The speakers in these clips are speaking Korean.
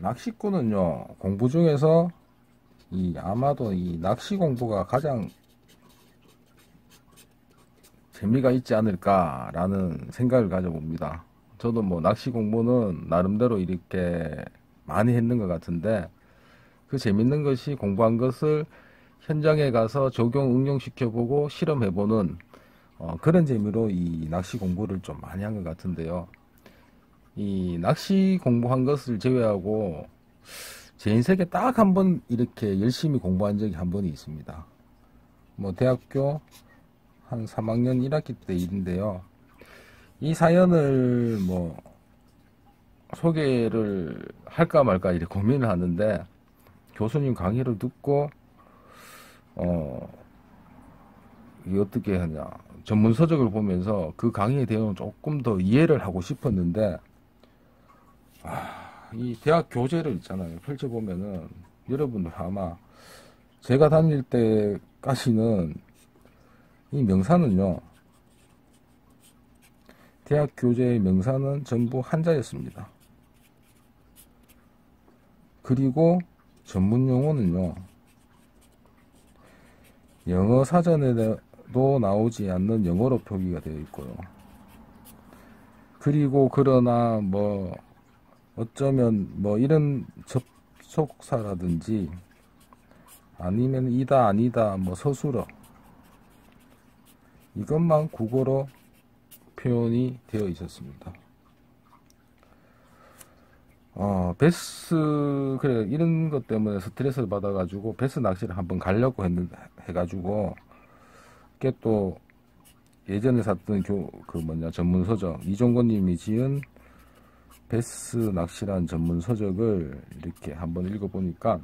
낚시꾼은요 공부 중에서 이 아마도 이 낚시 공부가 가장 재미가 있지 않을까라는 생각을 가져봅니다. 저도 뭐 낚시 공부는 나름대로 이렇게 많이 했는 것 같은데 그 재밌는 것이 공부한 것을 현장에 가서 적용 응용시켜보고 실험해보는 어, 그런 재미로 이 낚시 공부를 좀 많이 한 것 같은데요. 이 낚시 공부한 것을 제외하고 제 인생에 딱 한 번 이렇게 열심히 공부한 적이 한 번이 있습니다. 뭐 대학교 한 3학년 1학기 때 일인데요. 이 사연을 뭐 소개를 할까 말까 이렇게 고민을 하는데 교수님 강의를 듣고 어 어떻게 하냐 전문 서적을 보면서 그 강의에 대해서 조금 더 이해를 하고 싶었는데 아, 이 대학 교재를 있잖아요 펼쳐 보면은 여러분들 아마 제가 다닐 때까지는 이 명사는요 대학 교재의 명사는 전부 한자였습니다. 그리고 전문 용어는요. 영어 사전에도 나오지 않는 영어로 표기가 되어 있고요. 그리고 그러나 뭐 어쩌면 뭐 이런 접속사라든지 아니면 이다 아니다 뭐 서술어 이것만 국어로 표현이 되어 있었습니다. 어, 베스, 그래, 이런 것 때문에 스트레스를 받아가지고, 베스 낚시를 한번 가려고 했는데, 해가지고, 그게 또, 예전에 샀던 교, 그 뭐냐, 전문 서적, 이종건 님이 지은 베스 낚시란 전문 서적을 이렇게 한번 읽어보니까,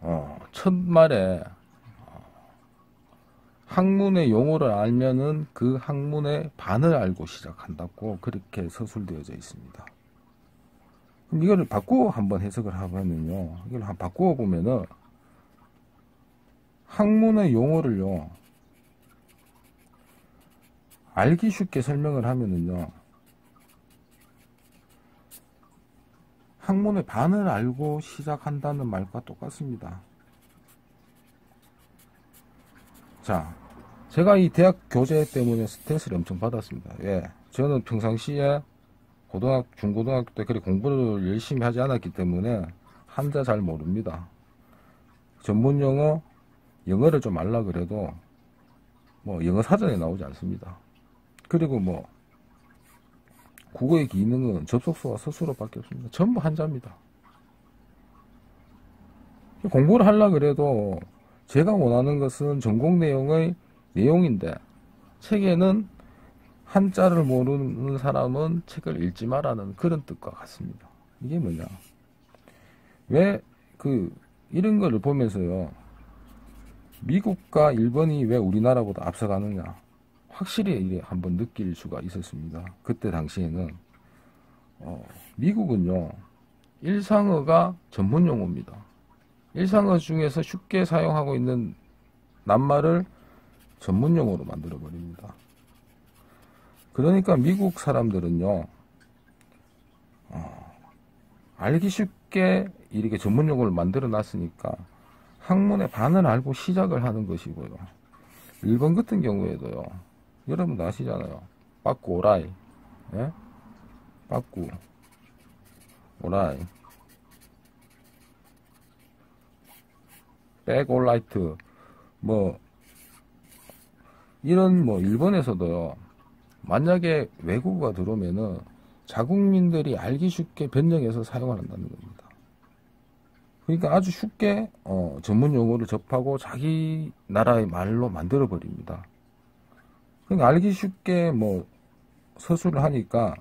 어, 첫 말에 학문의 용어를 알면은 그 학문의 반을 알고 시작한다고 그렇게 서술되어져 있습니다. 그럼 이거를 바꾸어 한번 해석을 하면은요, 이걸 한 바꾸어 보면은 학문의 용어를요, 알기 쉽게 설명을 하면은요, 학문의 반을 알고 시작한다는 말과 똑같습니다. 자, 제가 이 대학 교재 때문에 스트레스를 엄청 받았습니다. 예. 저는 평상시에 고등학, 중고등학교 때 그렇게 공부를 열심히 하지 않았기 때문에 한자 잘 모릅니다. 전문 용어, 영어를 좀 알라 그래도 뭐 영어 사전에 나오지 않습니다. 그리고 뭐 국어의 기능은 접속사와 서술어밖에 없습니다. 전부 한자입니다. 공부를 하려 그래도 제가 원하는 것은 전공 내용의 내용인데 책에는 한자를 모르는 사람은 책을 읽지 마라는 그런 뜻과 같습니다. 이게 뭐냐? 왜 그 이런 거를 보면서요. 미국과 일본이 왜 우리나라보다 앞서가느냐? 확실히 한번 느낄 수가 있었습니다. 그때 당시에는 어, 미국은요 일상어가 전문 용어입니다. 일상어 중에서 쉽게 사용하고 있는 낱말을 전문 용어로 만들어 버립니다. 그러니까 미국 사람들은요, 어, 알기 쉽게 이렇게 전문 용어를 만들어 놨으니까 학문의 반을 알고 시작을 하는 것이고요. 일본 같은 경우에도요, 여러분 아시잖아요. 빠꾸 오라이, 예? 빠꾸 오라이, 백올라이트, 뭐 이런 뭐 일본에서도요. 만약에 외국어가 들어오면은 자국민들이 알기 쉽게 변형해서 사용한다는 겁니다. 그러니까 아주 쉽게 어, 전문 용어를 접하고 자기 나라의 말로 만들어 버립니다. 그러니까 알기 쉽게 뭐 서술을 하니까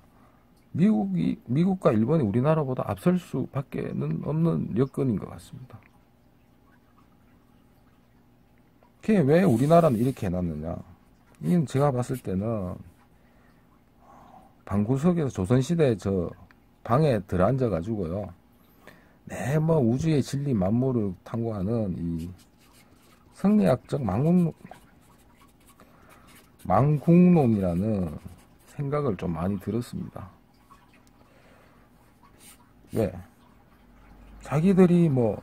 미국이 미국과 일본이 우리나라보다 앞설 수밖에는 없는 여건인 것 같습니다. 그게 왜 우리나라는 이렇게 해놨느냐? 이건 제가 봤을 때는 방구석에서 조선시대 저 방에 들어앉아 가지고요. 네, 뭐 우주의 진리 만물을 탐구하는 이 성리학적 망국 망국놈이라는 생각을 좀 많이 들었습니다. 왜? 자기들이 뭐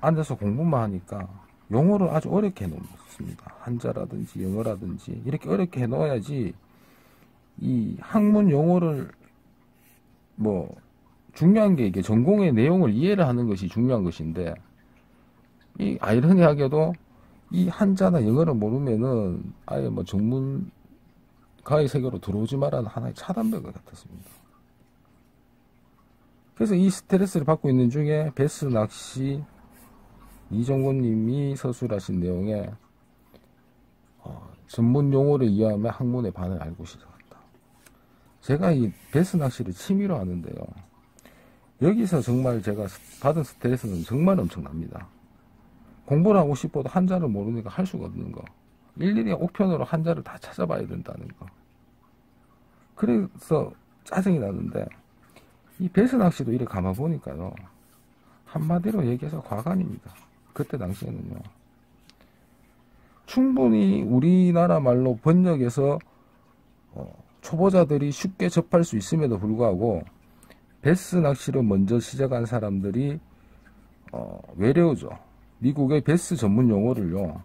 앉아서 공부만 하니까 용어를 아주 어렵게 해놓습니다. 한자라든지 영어라든지 이렇게 어렵게 해놓아야지 이 학문 용어를 뭐 중요한 게 이게 전공의 내용을 이해를 하는 것이 중요한 것인데 이 아이러니하게도 이 한자나 영어를 모르면은 아예 뭐 전문가의 세계로 들어오지 말라는 하나의 차단벽을 같았습니다. 그래서 이 스트레스를 받고 있는 중에 베스 낚시 이정곤님이 서술하신 내용에 어, 전문 용어를 이해하며 학문의 반을 알고 시작한다. 제가 이 베스 낚시를 취미로 하는데요. 여기서 정말 제가 받은 스트레스는 정말 엄청납니다. 공부를 하고 싶어도 한자를 모르니까 할 수가 없는 거. 일일이 옥편으로 한자를 다 찾아봐야 된다는 거. 그래서 짜증이 나는데 이 배스 낚시도 이렇게 감아 보니까요. 한마디로 얘기해서 과간입니다. 그때 당시에는요. 충분히 우리나라 말로 번역해서 어, 초보자들이 쉽게 접할 수 있음에도 불구하고 베스 낚시를 먼저 시작한 사람들이 어, 외래어죠. 미국의 베스 전문 용어를요.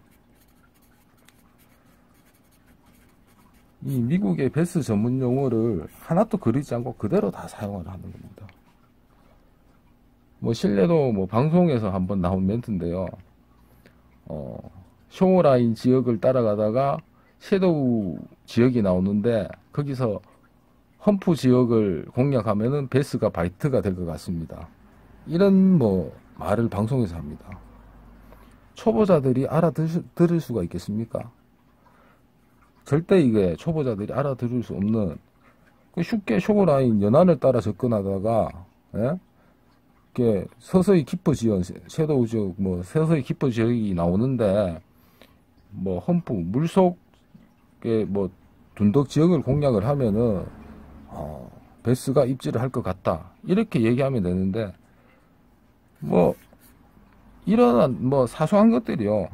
이 미국의 베스 전문 용어를 하나도 그리지 않고 그대로 다 사용을 하는 겁니다. 뭐 실내도 뭐 방송에서 한번 나온 멘트인데요. 어, 쇼라인 지역을 따라가다가 섀도우 지역이 나오는데 거기서 험프 지역을 공략하면은 베스가 바이트가 될 것 같습니다. 이런 뭐 말을 방송에서 합니다. 초보자들이 알아들을 수가 있겠습니까? 절대 이게 초보자들이 알아들을 수 없는 그 쉽게 쇼라인 연안을 따라 접근하다가 예? 이렇게 서서히 깊어지연 섀도우 지역 뭐 서서히 깊어 지역이 나오는데 뭐 험프 물속에 뭐 둔덕 지역을 공략을 하면은 어, 베스가 입지를 할것 같다 이렇게 얘기하면 되는데 뭐 이런 뭐 사소한 것들이요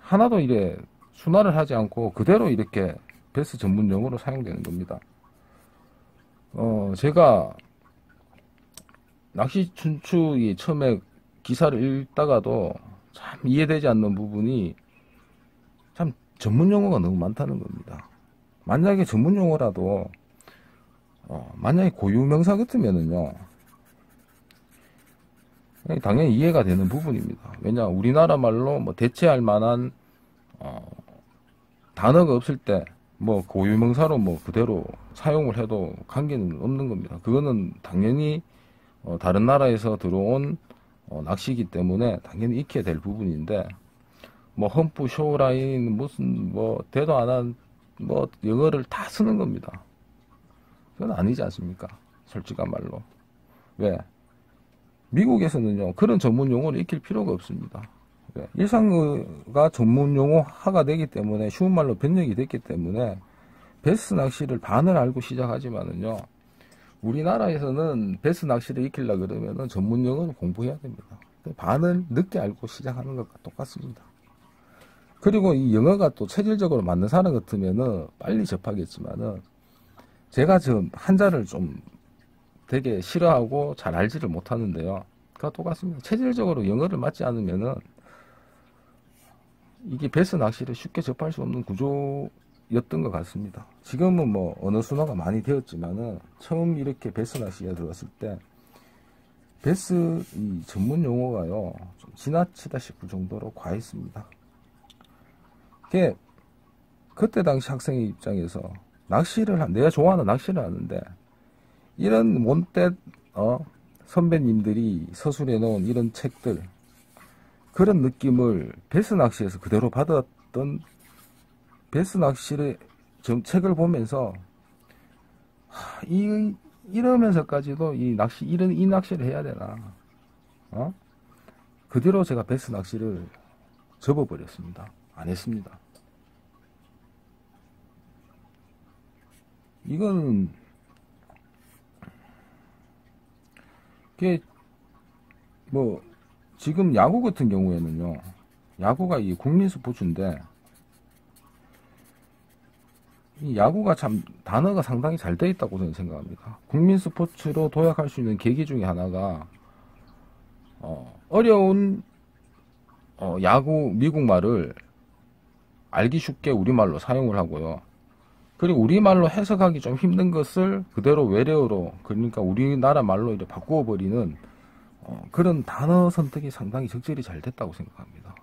하나도 이래 순화를 하지 않고 그대로 이렇게 베스 전문 용어로 사용되는 겁니다. 어 제가 낚시 춘추이 처음에 기사를 읽다가도 참 이해되지 않는 부분이 참 전문 용어가 너무 많다는 겁니다. 만약에 전문 용어라도 어, 만약에 고유명사 같으면은요 당연히 이해가 되는 부분입니다. 왜냐 우리나라 말로 뭐 대체할 만한 어, 단어가 없을 때 뭐 고유명사로 뭐 그대로 사용을 해도 관계는 없는 겁니다. 그거는 당연히 어, 다른 나라에서 들어온 어, 낚시기 때문에 당연히 익혀야 될 부분인데 뭐 험프 쇼라인 무슨 뭐 대도 안 한 뭐 영어를 다 쓰는 겁니다. 그건 아니지 않습니까? 솔직한 말로. 왜? 미국에서는요 그런 전문 용어를 익힐 필요가 없습니다. 왜? 일상어가 전문 용어화가 되기 때문에 쉬운 말로 번역이 됐기 때문에 베스 낚시를 반을 알고 시작하지만은요 우리나라에서는 베스 낚시를 익히려 그러면은 전문 용어를 공부해야 됩니다. 반을 늦게 알고 시작하는 것과 똑같습니다. 그리고 이 영어가 또 체질적으로 맞는 사람 같으면은 빨리 접하겠지만은 제가 지금 한자를 좀 되게 싫어하고 잘 알지를 못하는데요. 그와 똑같습니다. 체질적으로 영어를 맞지 않으면은 이게 베스 낚시를 쉽게 접할 수 없는 구조였던 것 같습니다. 지금은 뭐 언어 순화가 많이 되었지만은 처음 이렇게 베스 낚시에 들어갔을 때 베스 이 전문 용어가요 좀 지나치다 싶을 정도로 과했습니다. 그게 그때 당시 학생의 입장에서 낚시를 한 내가 좋아하는 낚시를 하는데 이런 못된 어 선배님들이 서술해 놓은 이런 책들 그런 느낌을 베스 낚시에서 그대로 받았던 베스 낚시의 정책을 보면서 하, 이 이러면서까지도 이 낚시 이런 이 낚시를 해야 되나 어? 그 뒤로 제가 베스 낚시를 접어버렸습니다. 안 했습니다. 이건 그게 뭐 지금 야구 같은 경우에는요. 야구가 이 국민 스포츠인데 이 야구가 참 단어가 상당히 잘 돼 있다고 저는 생각합니다. 국민 스포츠로 도약할 수 있는 계기 중에 하나가 어, 어려운 어, 야구 미국 말을 알기 쉽게 우리말로 사용을 하고요. 그리고 우리말로 해석하기 좀 힘든 것을 그대로 외래어로 그러니까 우리나라 말로 이렇게 바꾸어 버리는 어, 그런 단어 선택이 상당히 적절히 잘 됐다고 생각합니다.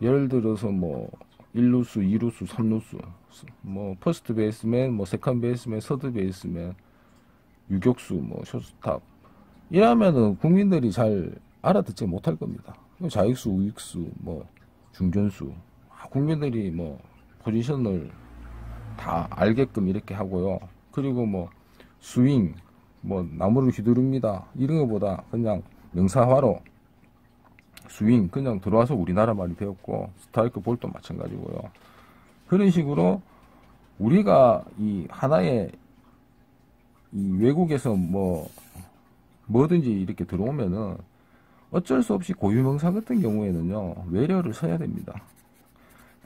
예를 들어서 뭐 1루수, 2루수, 3루수, 뭐 퍼스트 베이스맨, 뭐 세컨 베이스맨, 서드 베이스맨, 유격수, 뭐 쇼스탑 이러면은 국민들이 잘 알아듣지 못할 겁니다. 자익수, 우익수, 뭐 중견수 아, 국민들이 뭐 포지션을 다 알게끔 이렇게 하고요. 그리고 뭐 스윙, 뭐 나무를 휘두릅니다. 이런 것보다 그냥 명사화로 스윙 그냥 들어와서 우리나라 말이 배웠고 스트라이크 볼도 마찬가지고요. 그런 식으로 우리가 이 하나의 이 외국에서 뭐 뭐든지 이렇게 들어오면은 어쩔 수 없이 고유명사 같은 경우에는요 외래어를 써야 됩니다.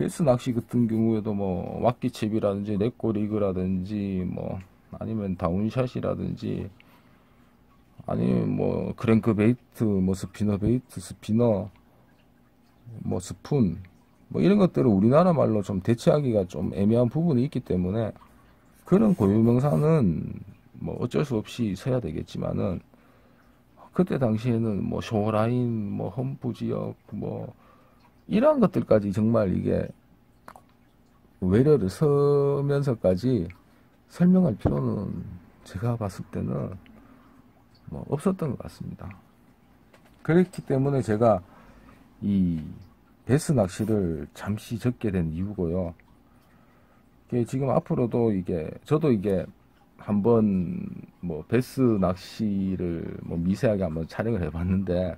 베스 낚시 같은 경우에도 뭐 왁기칩이라든지 넷꼬리그라든지 뭐 아니면 다운샷이라든지 아니면 뭐 크랭크 베이트 뭐 스피너 베이트 스피너 뭐 스푼 뭐 이런 것들을 우리나라 말로 좀 대체하기가 좀 애매한 부분이 있기 때문에 그런 고유명사는 뭐 어쩔 수 없이 써야 되겠지만은 그때 당시에는 뭐 쇼라인 뭐 험부 지역 뭐 이러한 것들까지 정말 이게 외래를 서면서까지 설명할 필요는 제가 봤을 때는 뭐 없었던 것 같습니다. 그렇기 때문에 제가 이 베스 낚시를 잠시 적게 된 이유고요. 지금 앞으로도 이게 저도 이게 한번 뭐 베스 낚시를 뭐 미세하게 한번 촬영을 해봤는데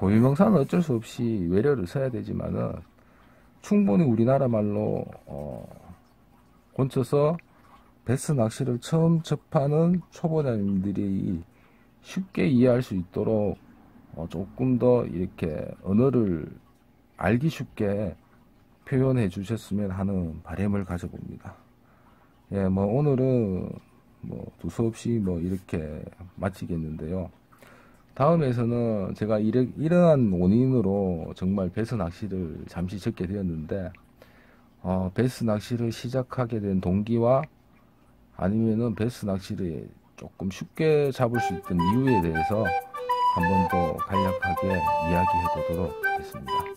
고유명사는 어쩔 수 없이 외래어를 써야 되지만은 충분히 우리나라 말로 어, 곤쳐서 베스 낚시를 처음 접하는 초보자님들이 쉽게 이해할 수 있도록 어, 조금 더 이렇게 언어를 알기 쉽게 표현해 주셨으면 하는 바램을 가져봅니다. 예, 뭐 오늘은 뭐 두서없이 뭐 이렇게 마치겠는데요. 다음에서는 제가 이러, 이러한 원인으로 정말 배스 낚시를 잠시 적게 되었는데 어, 배스 낚시를 시작하게 된 동기와 아니면은 배스 낚시를 조금 쉽게 잡을 수 있던 이유에 대해서 한번 더 간략하게 이야기해 보도록 하겠습니다.